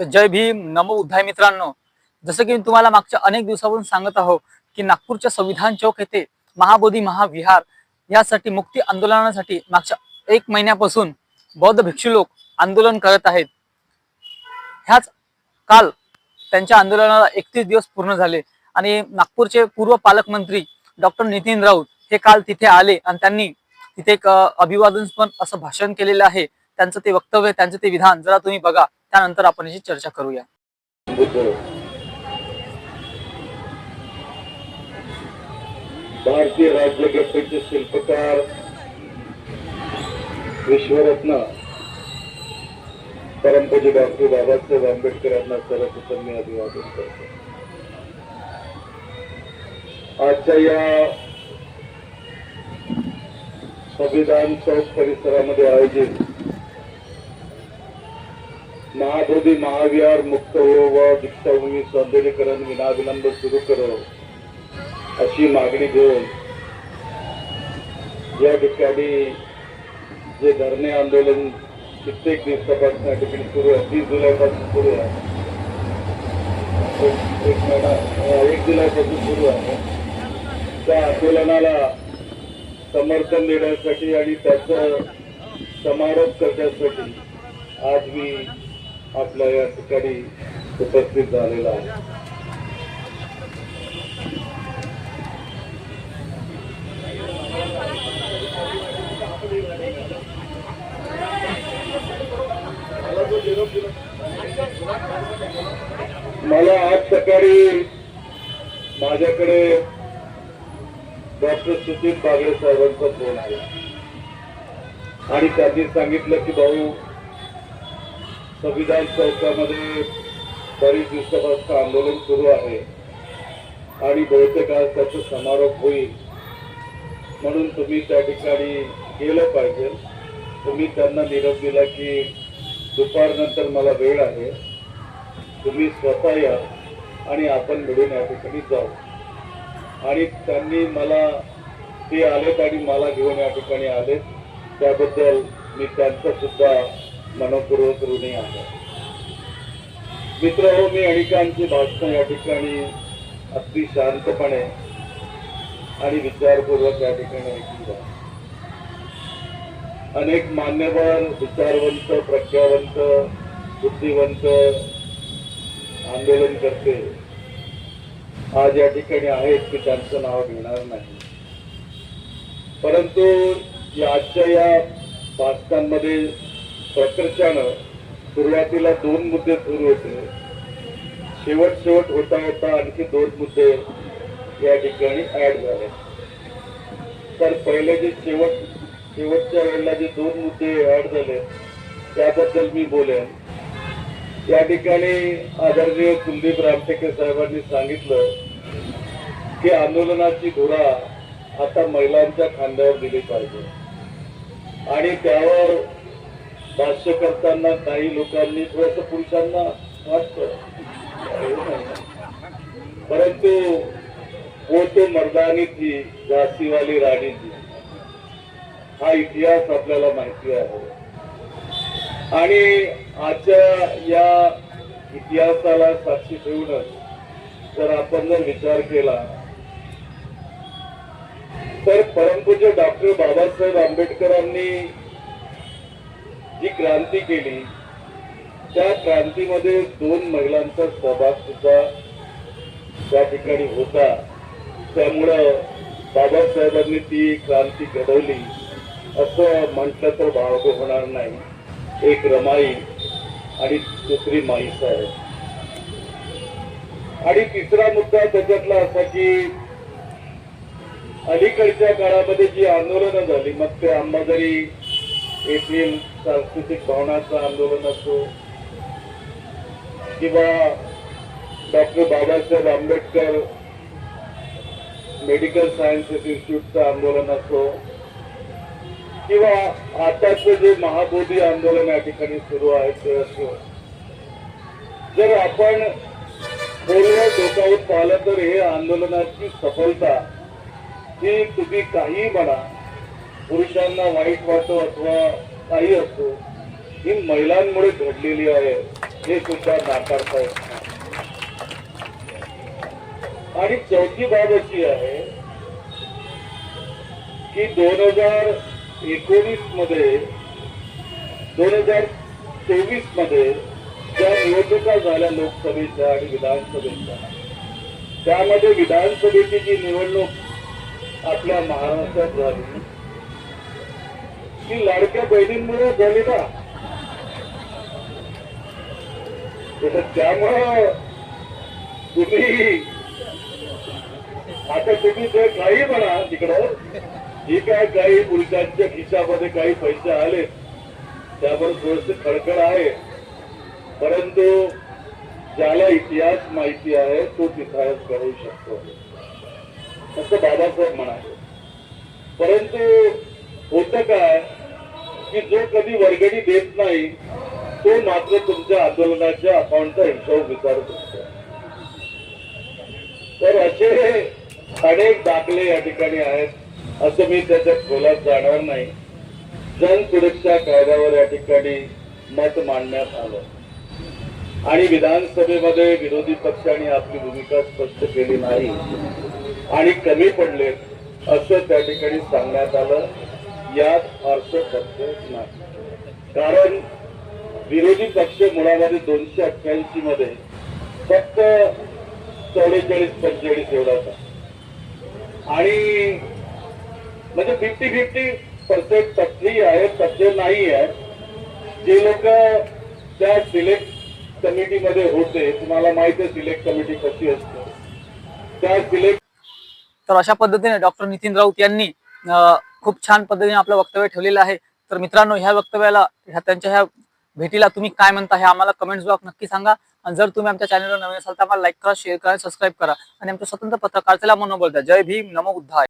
तर जय भीम. नमो उद्धाय मित्रांनो. जसं की मी तुम्हाला मागच्या अनेक दिवसापासून सांगत आहो की नागपूरच्या संविधान चौक येथे महाबोधी महाविहार यासाठी मुक्ती आंदोलनासाठी मागच्या एक महिन्यापासून बौद्ध भिक्षू लोक आंदोलन करत आहेत. ह्याच काल त्यांच्या आंदोलनाला एकतीस दिवस पूर्ण झाले आणि नागपूरचे पूर्व पालकमंत्री डॉक्टर नितीन राऊत हे काल तिथे आले आणि त्यांनी तिथे एक अभिवादन पण असं भाषण केलेलं आहे. त्यांचं ते वक्तव्य त्यांचं ते विधान जरा तुम्ही बघा. त्यानंतर आपण याची चर्चा करूया. बुद्ध भारतीय राज्यघटनेचे शिल्पकार विश्वरत्न परमपूज्य डॉक्टर बाबासाहेब आंबेडकर यांना सर्वप्रथम मी अभिवादन करतो. आजच्या या संविधान चौक परिसरामध्ये आयोजित महाबोधी महाविहार मुक्त हो व दीक्षाभूमी सौंदर्यकरण विनाविलंब सुरू करो अशी मागणी घेऊन या ठिकाणी जे धरणे आंदोलन कित्येक दिवसापासून या ठिकाणी सुरू आहे तीस जुलैपासून सुरू आहे. एक- महिना एक जुलैपासून सुरू आहे. त्या आंदोलनाला समर्थन देण्यासाठी आणि त्याचं समारोप करण्यासाठी आज मी आपल्या या ठिकाणी उपस्थित झालेला आहे. मला आज सकाळी माझ्याकडे डॉक्टर सुजित बागडे साहेबांचा फोन आला. आणि त्यांनी सांगितलं की भाऊ संविधान चौकामध्ये बरीच दिवसापासून आंदोलन सुरू आहे आणि बहुतेक आज त्याचा समारोप होईल. म्हणून तुम्ही त्या ठिकाणी गेलं पाहिजे. तुम्ही त्यांना निरोप दिला की दुपारनंतर मला वेळ आहे. तुम्ही स्वतः या आणि आपण मिळून या ठिकाणी जाऊ. आणि त्यांनी मला ते आलेत आणि मला घेऊन या ठिकाणी आलेत. त्याबद्दल मी त्यांचा सुद्धा मनपूर्वक ऋणी आहे. मित्र हो मी अनेकांची भाषण या ठिकाणी अगदी शांतपणे आणि विचारपूर्वक या ठिकाणी ऐकली आहे. अनेक मान्यवर विचारवंत प्रज्ञावंत बुद्धिवंत आंदोलन करते. आज या ठिकाणी आहेत की त्यांचं नाव घेणार नाही. परंतु या आजच्या या भाषकांमध्ये प्रकर्षानं सुरुवातीला दोन मुद्दे सुरू होते. शेवट शेवट होता होता आणखी दोन मुद्दे या ठिकाणी ऍड झाले. तर पहिले जे शेवट शेवटच्या वेळेला जे दोन मुद्दे ऍड झाले त्याबद्दल मी बोलेन. या ठिकाणी आदरणीय कुलदीप रामटेके साहेबांनी सांगितलं की आंदोलनाची धुरा आता महिलांच्या खांद्यावर दिली पाहिजे. आणि त्यावर भाष्य करताना काही लोकांनी थोडस पुरुषांना वाटत. परंतु वो तो मर्दानी थी झाशीवाली राणी थी हा इतिहास आपल्याला माहिती आहे. आणि आजच्या या इतिहासाला साक्षी ठेवूनच जर आपण जर विचार केला तर परमपूज्य डॉक्टर बाबासाहेब आंबेडकरांनी जी क्रांती केली त्या क्रांतीमध्ये दोन महिलांचा सहभाग सुद्धा त्या ठिकाणी होता. त्यामुळं बाबासाहेबांनी ती क्रांती घडवली असं म्हटलं तर भाव होणार नाही. एक रमाई आणि दुसरी माई आणि तिसरा मुद्दा त्याच्यातला असा की अलीकडच्या काळामध्ये जी आंदोलनं झाली मग ते अंबाझरी येथील सांस्कृतिक भावनाचं आंदोलन असो किंवा doctor Babasaheb Ambedkar medical sciences इन्स्टिट्यूटचं आंदोलन असो किंवा आताचं जे महाबोधी आंदोलन या ठिकाणी सुरू आहे ते असो. जर आपण पूर्ण डोकावत पाहिलं तर हे आंदोलनाची सफलता ही तुम्ही काही म्हणा पुरुषांना वाईट वाटो अथवा काही असतो ही महिलांमुळे घडलेली आहे हे सुद्धा नाकारता येत आणि चौथी बाब अशी आहे की दोन हजार एकोणीसमध्ये दोन हजार तेवीसमध्ये ज्या निवडणुका झाल्या लोकसभेच्या आणि विधानसभेच्या त्यामध्ये विधानसभेची जी निवडणूक आपल्या महाराष्ट्रात झाली की लाडक्या बहिणींमुळे झाली ना त्यामुळं तुम्ही आता तुम्ही जे काही म्हणा तिकडं जी काय काही पुरुषांच्या खिशामध्ये काही पैसे आले त्यावर थोडस खडखड आहे. परंतु ज्याला इतिहास माहिती आहे तो इतिहास करू शकतो. असं बाबासाहेब म्हणाले. परंतु होतं काय की जो कधी वर्गणी देत नाही तो मात्र तुमच्या आंदोलनाच्या अकाउंटचा हिशोब विचारत असतो. तर असे अनेक दाखले या ठिकाणी आहेत असं मी त्याच्यात खोलात जाणार नाही. जन सुरक्षा कायद्यावर या ठिकाणी मत मांडण्यात आलं. आणि विधानसभेमध्ये विरोधी पक्षाने आपली भूमिका स्पष्ट केली नाही आणि कमी पडले असं त्या ठिकाणी सांगण्यात आलं. यात अर्थ सत्य नाही. कारण विरोधी पक्ष मुळामध्ये दोनशे अठ्ठ्याऐंशी मध्ये फक्त चौवेचाळीस पंचेचाळीस एवढाच आहे. आणि म्हणजे फिफ्टी फिफ्टी पर्सेंट टक्के आहे तथ्य नाही आहे. जे लोक त्या सिलेक्ट कमिटीमध्ये होते तुम्हाला माहिती आहे सिलेक्ट कमिटी कशी असते. त्या सिलेक्ट तर अशा पद्धतीने डॉक्टर नितीन राऊत यांनी खूप छान पद्धतीने आपलं वक्तव्य ठेवलेलं आहे. तर मित्रांनो ह्या वक्तव्याला ह्या त्यांच्या ह्या भेटीला तुम्ही काय म्हणता हे आम्हाला कमेंट्स बॉक्स नक्की सांगा. आणि जर तुम्ही आमच्या चॅनलवर नवीन असाल तर आम्हाला लाईक करा शेअर करा सबस्क्राईब करा. आणि आमच्या स्वतंत्र पत्रकारतेला मनोबल द्या. जय भीम नमो उद्धार